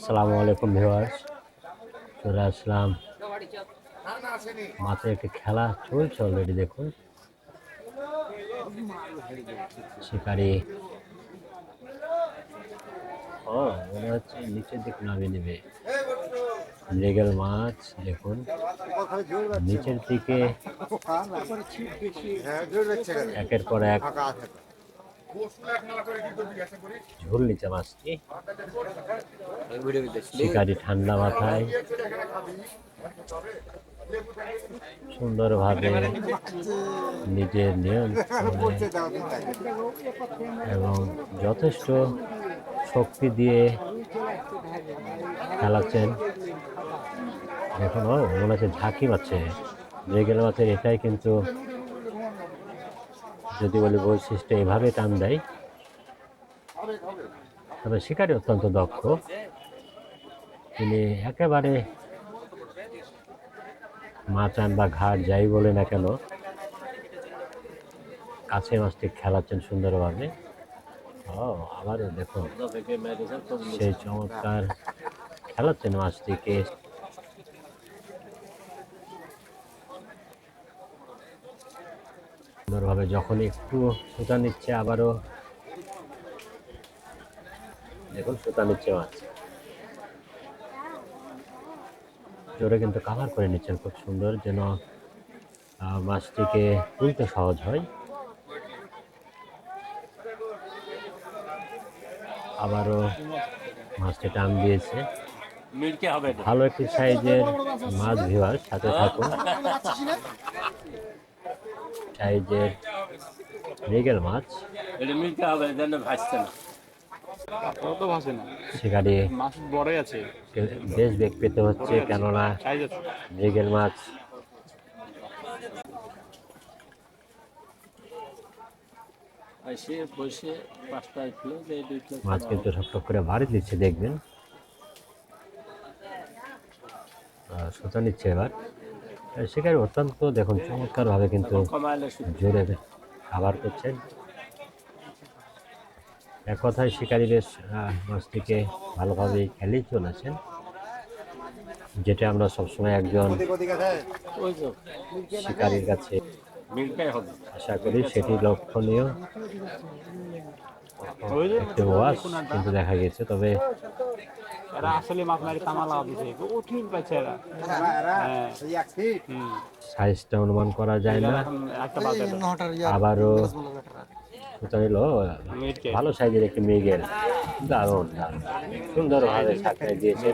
আসসালামু আলাইকুম ভিউয়ার্স। চলে আসলাম। মাঠে একটি খেলা চলছে অলরেডি দেখুন। শিকারি। ও মনে হচ্ছে নিচের দিকে নামিয়ে নেবে মৃগেল মাছ দেখুন। নিচের দিকে একের পর এক। ঝুল নিচে মাছটি শিকারি ঠান্ডা মাথায়। সুন্দরভাবে নিজের নিয়ন্ত্রণে এবং যথেষ্ট শক্তি দিয়ে খেলাচ্ছেন। দেখুন ও মনে হচ্ছে ঝাঁকি মারছে। মৃগেল মাছের এটাই কিন্তু যদি বলি বৈশিষ্ট্য এভাবে টান দেয়, তবে শিকারি অত্যন্ত দক্ষ। তিনি একেবারে মাচান বা ঘাট যাই বলে না কেন, কাছে মাছটি খেলাচ্ছেন সুন্দরভাবে। ও, আবারও দেখুন, সেই চমৎকার খেলাচ্ছেন মাছটিকে। সুন্দরভাবে যখন একটু সুতা নিচ্ছে আবারও দেখুন সুতা নিচ্ছে মাছ। জোরে কিন্তু কাভার করে নিচ্ছেন খুব সুন্দর যেন মাছটিকে তুলতে সহজ হয়। আবারও মাছটি টান দিয়েছে। ভালো একটি সাইজের মাছ ভিওয়ার সাথে থাকুন। সাইজের মৃগেল মাছ। এটা মিলকে হবে যেন ভাসছে না। আপনারা তো ভাসে না। শিকারি মাছ বড়ই আছে। বেশ বেগ পেতে হচ্ছে কেননা সাইজ মাছ। মাছ কিন্তু ঠকঠক করে বাড়ি দিচ্ছে দেখবেন। সুতা নিচ্ছে এবার। শিকারি অত্যন্ত দেখুন, চমৎকারভাবে কিন্তু জোরে খাবার করছেন। এক কথায় শিকারি বেশ মাছটিকে ভালোভাবেই খেলেই চলেছেন। যেটা আমরা সবসময় একজন শিকারীর কাছে আশা করি সেটি লক্ষণীয়। ওয়াশ কিন্তু দেখা গেছে, তবে এরা আসলে মারি তামা লাগা দিছে কঠিন পাইছে এরা। হ্যাঁ। সাইজটা অনুমান করা যায় না। একটা বাজে আবারও চাইল ভালো সাইজের একটি মেঘের দারুণ দারুণ। সুন্দরভাবে সাঁকড়ে দিয়েছে